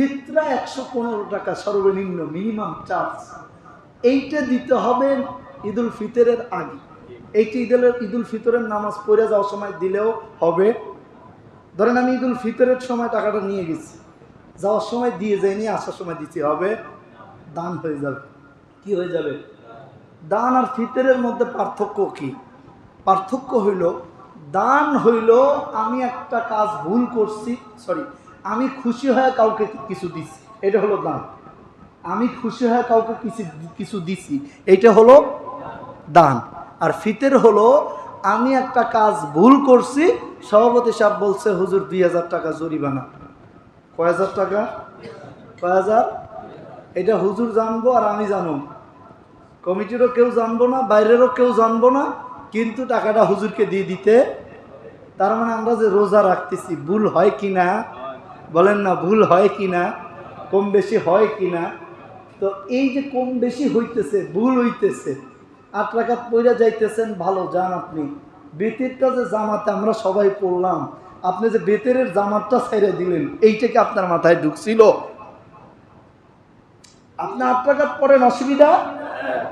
ফিতরা একশো পনেরো টাকা সর্বনিম্ন মিনিমাম চার্জ এইটা দিতে হবে ঈদুল ফিতরের আগে। এইটা ঈদুল ঈদুল ফিতরের নামাজ পড়ে যাওয়ার সময় দিলেও হবে। ধরেন আমি ঈদুল ফিতরের সময় টাকাটা নিয়ে গেছি। যাওয়ার সময় দিয়ে যাইনি, আসার সময় দিতে হবে। দান হয়ে যাবে। কি হয়ে যাবে? দান আর ফিতরের মধ্যে পার্থক্য কি? পার্থক্য হইল, দান হইল আমি একটা কাজ ভুল করছি সরি আমি খুশি হয়ে কাউকে কিছু দিছি। এটা হলো দান। আমি খুশি হয়ে কাউকে কিছু কিছু দিছি। এটা হলো দান। আর ফিতের হলো, আমি একটা কাজ ভুল করছি, সভাপতি সাহেব বলছে, হুজুর, দুই হাজার টাকা জরিমানা। কয় হাজার টাকা? কয় হাজার? এটা হুজুর জানব আর আমি জানো কমিটিরও কেউ জানব না, বাইরেরও কেউ জানব না, কিন্তু টাকাটা হুজুরকে দিয়ে দিতে। তার মানে আমরা যে রোজা রাখতেছি, ভুল হয় কি না? বলেন না, ভুল হয় কি না কম বেশি হয় কি না তো এই যে কম বেশি হইতেছে, ভুল হইতেছে আট রাখাত পইরা যাইতেছেন, ভালো, যান আপনি। বেতেরটা যে জামাতে আমরা সবাই পড়লাম। আপনি যে বেতেরের জামাতটা ছেড়ে দিলেন এইটাকে আপনার মাথায় ঢুকছিল? আপনি আট টাকাত পড়েন অসুবিধা?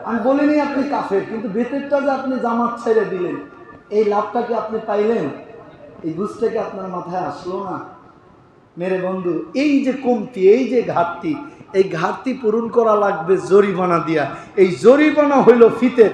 আমি বলিনি আপনি কাফের, কিন্তু বেতেরটা যে আপনি জামাত ছেড়ে দিলেন। এই লাভটা কি আপনি পাইলেন? এই বুঝটা কি আপনার মাথায় আসলো না? মেরে বন্ধু, এই যে কমতি, এই যে ঘাটতি, এই ঘাটতি পূরণ করা লাগবে জরিমানা দিয়া। এই জরিমানা হইল ফিতে